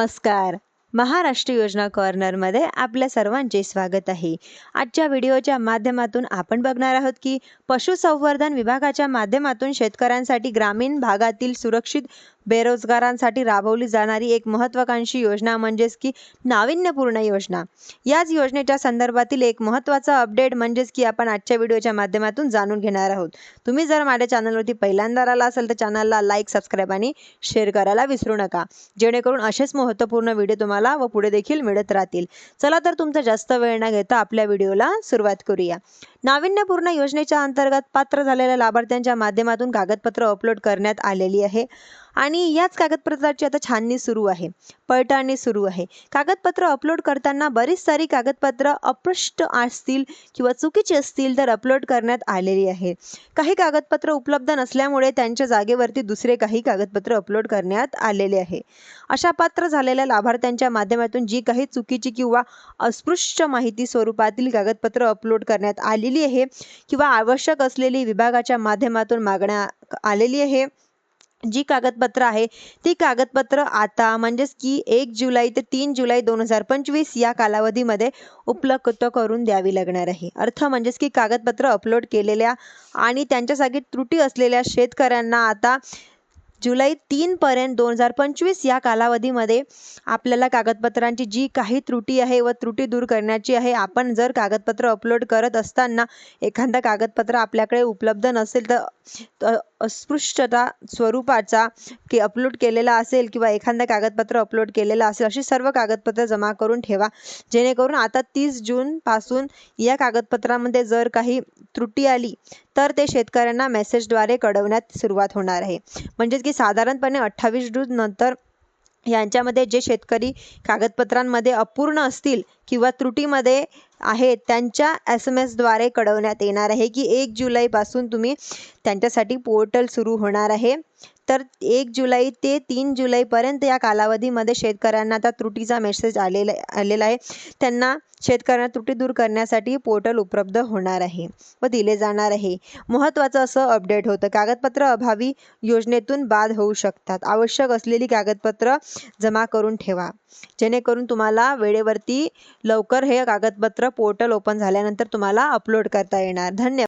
नमस्कार. महाराष्ट्र योजना कॉर्नरमध्ये आपल्या सर्वांचे स्वागत आहे. आजच्या व्हिडिओच्या माध्यमातून आपण बघणार आहोत की पशुसंवर्धन विभागाच्या माध्यमातून शेतकऱ्यांसाठी ग्रामीण भागातील सुरक्षित बेरोजगारांसाठी राबवली जाणारी एक महत्त्वाकांक्षी योजना म्हणजेच की नाविन्यपूर्ण योजना. याच योजनेच्या संदर्भातील एक महत्त्वाचा अपडेट म्हणजेच की आपण आजच्या व्हिडिओच्या माध्यमातून जाणून घेणार आहोत. तुम्ही जर माझ्या चॅनलवरती पहिल्यांदा आला असेल तर चॅनलला लाईक सबस्क्राईब आणि शेअर करायला विसरू नका. जेणेकरून असेच महत्त्वपूर्ण व्हिडिओ तुम्हाला व पुढे देखील मिळत राहतील. चला तर तुमचा जास्त वेळ न घेता आपल्या व्हिडिओला सुरुवात करूया. नाविन्यपूर्ण योजनेच्या अंतर्गत पात्र झालेल्या लाभार्थ्यांच्या माध्यमातून कागदपत्र अपलोड करण्यात आलेली आहे. आणि याच कागदपत्राची आता छाननी सुरू आहे. पडताळणी सुरू आहे. कागदपत्र अपलोड करताना बरीच सारी कागदपत्र अपृष्ट असतील किंवा चुकीची असतील तर अपलोड करण्यात आलेली आहे. काही कागदपत्र उपलब्ध नसल्यामुळे त्यांच्या जागेवरती दुसरे काही कागदपत्र अपलोड करण्यात आलेले आहे. अशा पात्र झालेल्या लाभार्थ्यांच्या माध्यमातून जी काही चुकीची किंवा अस्पृश्य माहिती स्वरूपातील कागदपत्र अपलोड करण्यात आली आलेली आहे किंवा आवश्यक असलेली विभागाच्या माध्यमातून मागण्या आलेली आहे. जी कागदपत्र आहे ती कागदपत्र आता म्हणजेच की एक जुलै ते तीन जुलै दोन हजार पंचवीस या कालावधीमध्ये उपलब्ध करून द्यावी लागणार आहे. अर्थ म्हणजेच की कागदपत्र अपलोड केलेल्या आणि त्यांच्यासाठी त्रुटी असलेल्या शेतकऱ्यांना आता जुलै तीनपर्यंत दोन हजार पंचवीस या कालावधीमध्ये आपल्याला कागदपत्रांची जी काही त्रुटी आहे व त्रुटी दूर करण्याची आहे आपण जर कागदपत्र अपलोड करत असताना एखादं कागदपत्र आपल्याकडे उपलब्ध नसेल तर अस्पृश्यता स्वरूपाचा की अपलोड केलेला असेल किंवा एखादं कागदपत्र अपलोड केलेलं असेल अशी सर्व कागदपत्र जमा करून ठेवा. जेणेकरून आता तीस जूनपासून या कागदपत्रामध्ये जर काही त्रुटी आली तर ते शेतकऱ्यांना मेसेजद्वारे कळवण्यात सुरुवात होणार आहे. म्हणजेच की साधारणपणे अठ्ठावीस जून नंतर यांच्यामध्ये जे शेतकरी कागदपत्रांमध्ये अपूर्ण असतील किंवा त्रुटीमध्ये आहेत त्यांच्या एस एम एसद्वारे कळवण्यात येणार आहे की एक जुलैपासून तुम्ही त्यांच्यासाठी पोर्टल सुरू होणार आहे. तर एक जुलै ते तीन जुलैपर्यंत या कालावधीमध्ये शेतकऱ्यांना आता त्रुटीचा मेसेज आलेला आलेला आहे. त्यांना शेतकऱ्यांना त्रुटी दूर करण्यासाठी पोर्टल उपलब्ध होणार आहे व दिले जाणार आहे. महत्त्वाचं असं अपडेट होतं. कागदपत्र अभावी योजनेतून बाद होऊ शकतात. आवश्यक असलेली कागदपत्र जमा करून ठेवा. जेणेकरून तुम्हाला वेळेवरती लवकर हे कागदपत्र पोर्टल ओपन झाल्यानंतर तुम्हाला अपलोड करता येणार. धन्यवाद.